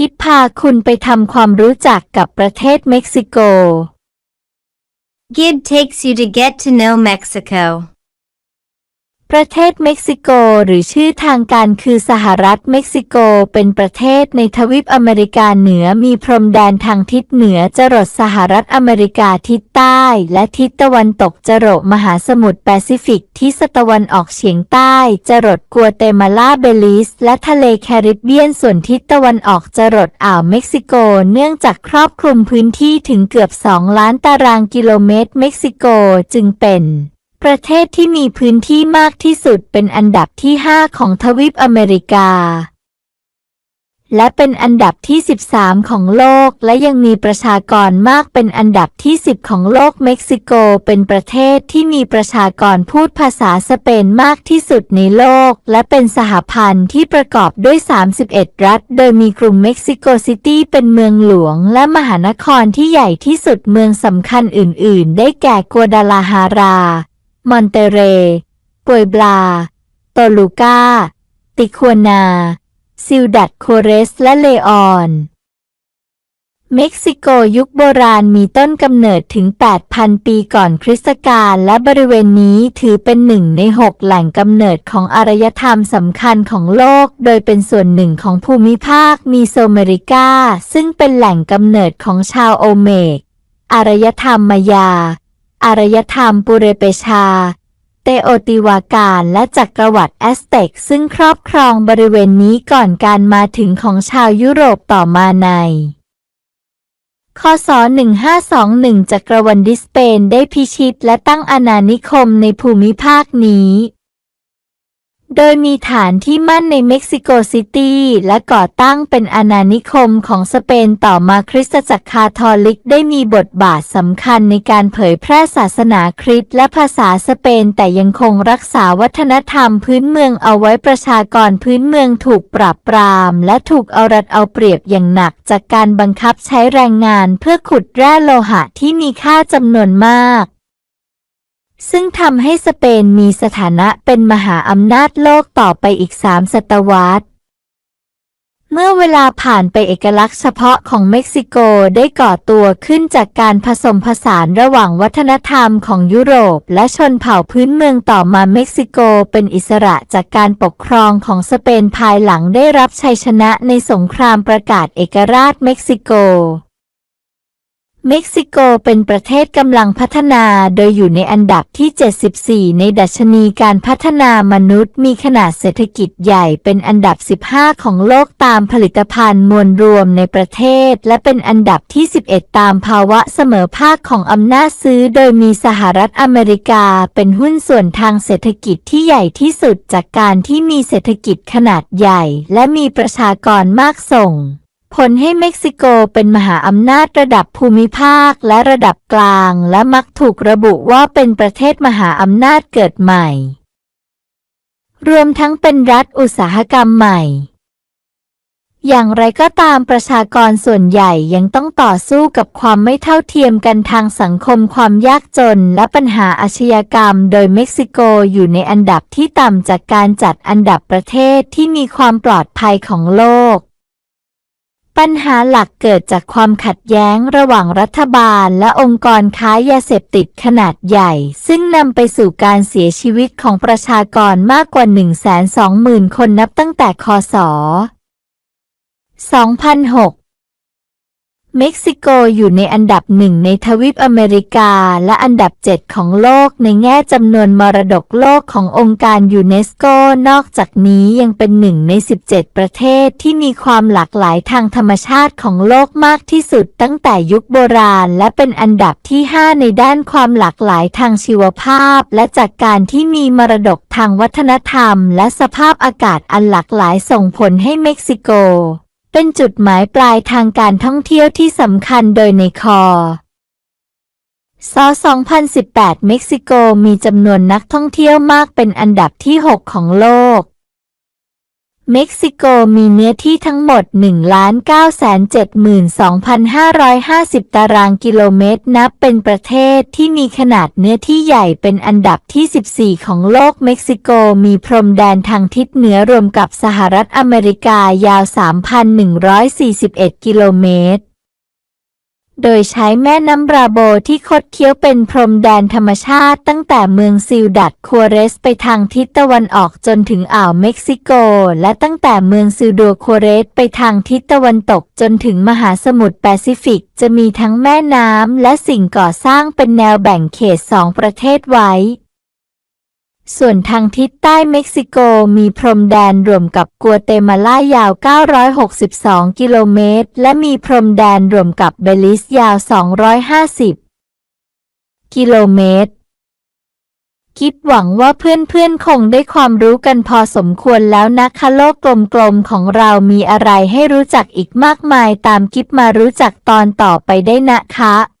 กิฟพาคุณไปทำความรู้จักกับประเทศเม็กซิโก Gid takes you to get to know Mexico. ประเทศเม็กซิโกหรือชื่อทางการคือสหรัฐเม็กซิโกเป็นประเทศในทวีปอเมริกาเหนือมีพรมแดนทางทิศเหนือจรดสหรัฐอเมริกาทิศใต้ และทิศตะวันตกจรดมหาสมุทรแปซิฟิกทิศตะวันออกเฉียงใต้จรดกัวเตมาลาเบลิส และทะเลแคริบเบียนส่วนทิศตะวันออกจรดอ่าวเม็กซิโกเนื่องจากครอบคลุมพื้นที่ถึงเกือบ 2 ล้านตารางกิโลเมตร เม็กซิโกจึงเป็น ประเทศที่มีพื้นที่มากที่สุดเป็นอันดับที่ 5 ของทวีปอเมริกา และเป็นอันดับที่ 13 ของโลก และยังมีประชากรมากเป็นอันดับที่ 10 ของโลกเม็กซิโกเป็นประเทศที่มีประชากรพูดภาษาสเปนมากที่สุดในโลก และเป็นสหพันธ์ที่ประกอบด้วย 31 รัฐ โดยมีกรุงเม็กซิโกซิตี้เป็นเมืองหลวง และมหานครที่ใหญ่ที่สุดเมืองสำคัญอื่น ๆ ได้แก่กัวดาลาฮารา มอนเตเร ปวยบลา โตลูกา ติควนา ซิลดัดโคเรส และเลออน เม็กซิโกยุคโบราณมีต้นกำเนิดถึง 8,000 ปีก่อนคริสตกาลและบริเวณนี้ถือเป็นหนึ่งในหกแหล่งกำเนิดของอารยธรรมสำคัญของโลก โดยเป็นส่วนหนึ่งของภูมิภาคมีโซเมริกา ซึ่งเป็นแหล่งกำเนิดของชาวโอเมก อารยธรรมมายา อารยธรรมปุเรเปชา เตโอติวาการและจักรวรรดิแอสเต็ก ซึ่งครอบครองบริเวณนี้ก่อนการมาถึงของชาวยุโรปต่อมาในคศ 1521 จักรวรรดิสเปนได้พิชิตและตั้งอาณานิคมในภูมิภาคนี้ โดยมีฐานที่มั่นในเม็กซิโกซิตี้และก่อตั้งเป็นอาณานิคมของสเปนต่อมาคริสตจักรคาทอลิกได้มีบทบาทสำคัญในการเผยแพร่ศาสนาคริสต์และภาษาสเปนแต่ยังคงรักษาวัฒนธรรมพื้นเมืองเอาไว้ประชากรพื้นเมืองถูกปราบปราม และถูกเอารัดเอาเปรียบอย่างหนัก จากการบังคับใช้แรงงานเพื่อขุดแร่โลหะที่มีค่าจำนวนมาก ซึ่งทำให้สเปนมีสถานะเป็นมหาอำนาจโลกต่อไปอีกสามศตวรรษ เมื่อเวลาผ่านไปเอกลักษณ์เฉพาะของเม็กซิโกได้ก่อตัวขึ้นจากการผสมผสานระหว่างวัฒนธรรมของยุโรป และชนเผ่าพื้นเมืองต่อมาเม็กซิโกเป็นอิสระจากการปกครองของสเปนภายหลังได้รับชัยชนะในสงครามประกาศเอกราชเม็กซิโก เม็กซิโกเป็นประเทศกำลังพัฒนาโดยอยู่ในอันดับที่ 74 ในดัชนีการพัฒนามนุษย์ มีขนาดเศรษฐกิจใหญ่เป็นอันดับ 15 ของโลกตามผลิตภัณฑ์มวลรวมในประเทศ และเป็นอันดับที่ 11 ตามภาวะเสมอภาคของอำนาจซื้อ โดยมีสหรัฐอเมริกาเป็นหุ้นส่วนทางเศรษฐกิจที่ใหญ่ที่สุดจากการที่มีเศรษฐกิจขนาดใหญ่ และมีประชากรมากส่ง ผลให้เม็กซิโกเป็นมหาอำนาจระดับภูมิภาคและระดับกลางและมักถูกระบุว่าเป็นประเทศมหาอำนาจเกิดใหม่ รวมทั้งเป็นรัฐอุตสาหกรรมใหม่ อย่างไรก็ตามประชากรส่วนใหญ่ยังต้องต่อสู้กับความไม่เท่าเทียมกันทางสังคมความยากจนและปัญหาอาชญากรรม โดยเม็กซิโกอยู่ในอันดับที่ต่ำจากการจัดอันดับประเทศที่มีความปลอดภัยของโลก ปัญหาหลักเกิดจากความขัดแย้งระหว่างรัฐบาลและองค์กรค้ายาเสพติดขนาดใหญ่ ซึ่งนำไปสู่การเสียชีวิตของประชากรมากกว่า 120,000 คนนับตั้งแต่คศ 2006 เม็กซิโกอยู่ในอันดับหนึ่งในทวีปอเมริกาและอันดับ7ของโลกในแง่จำนวนมรดกโลกขององค์การยูเนสโก นอกจากนี้ยังเป็นหนึ่งใน 17 ประเทศที่มีความหลากหลายทางธรรมชาติของโลกมากที่สุดตั้งแต่ยุคโบราณ และเป็นอันดับที่ 5 ในด้านความหลากหลายทางชีวภาพ และจากการที่มีมรดกทางวัฒนธรรม และสภาพอากาศอันหลากหลายส่งผลให้เม็กซิโก เป็นจุดหมายปลายทางการท่องเที่ยวที่สำคัญโดยในคอซ2018 เม็กซิโกมีจำนวนนักท่องเที่ยวมากเป็นอันดับที่ 6 ของโลก เม็กซิโกมีเนื้อที่ทั้งหมด 1,972,550 ตารางกิโลเมตร นับเป็นประเทศที่มีขนาดเนื้อที่ใหญ่เป็นอันดับที่ 14 ของโลกเม็กซิโกมีพรมแดนทางทิศเหนือรวมกับสหรัฐอเมริกายาว 3,141 กิโลเมตร โดยใช้แม่น้ำบราโบที่คดเคี้ยวเป็นพรมแดนธรรมชาติตั้งแต่เมืองซิลดัดคัวเรสไปทางทิศตะวันออกจนถึงอ่าวเม็กซิโก และตั้งแต่เมืองซิลโดคัวเรสไปทางทิศตะวันตกจนถึงมหาสมุทรแปซิฟิก จะมีทั้งแม่น้ำและสิ่งก่อสร้างเป็นแนวแบ่งเขตสองประเทศไว้ ส่วนทางทิศใต้เม็กซิโกมีพรมแดนรวมกับกัวเตมาลายาว 962 กิโลเมตร และมีพรมแดนรวมกับเบลิสยาว 250 กิโลเมตร คิดหวังว่าเพื่อนๆคงได้ความรู้กันพอสมควรแล้วนะคะโลกกลมๆของเรามีอะไรให้รู้จักอีกมากมายตามกิฟมารู้จักตอนต่อไปได้นะคะ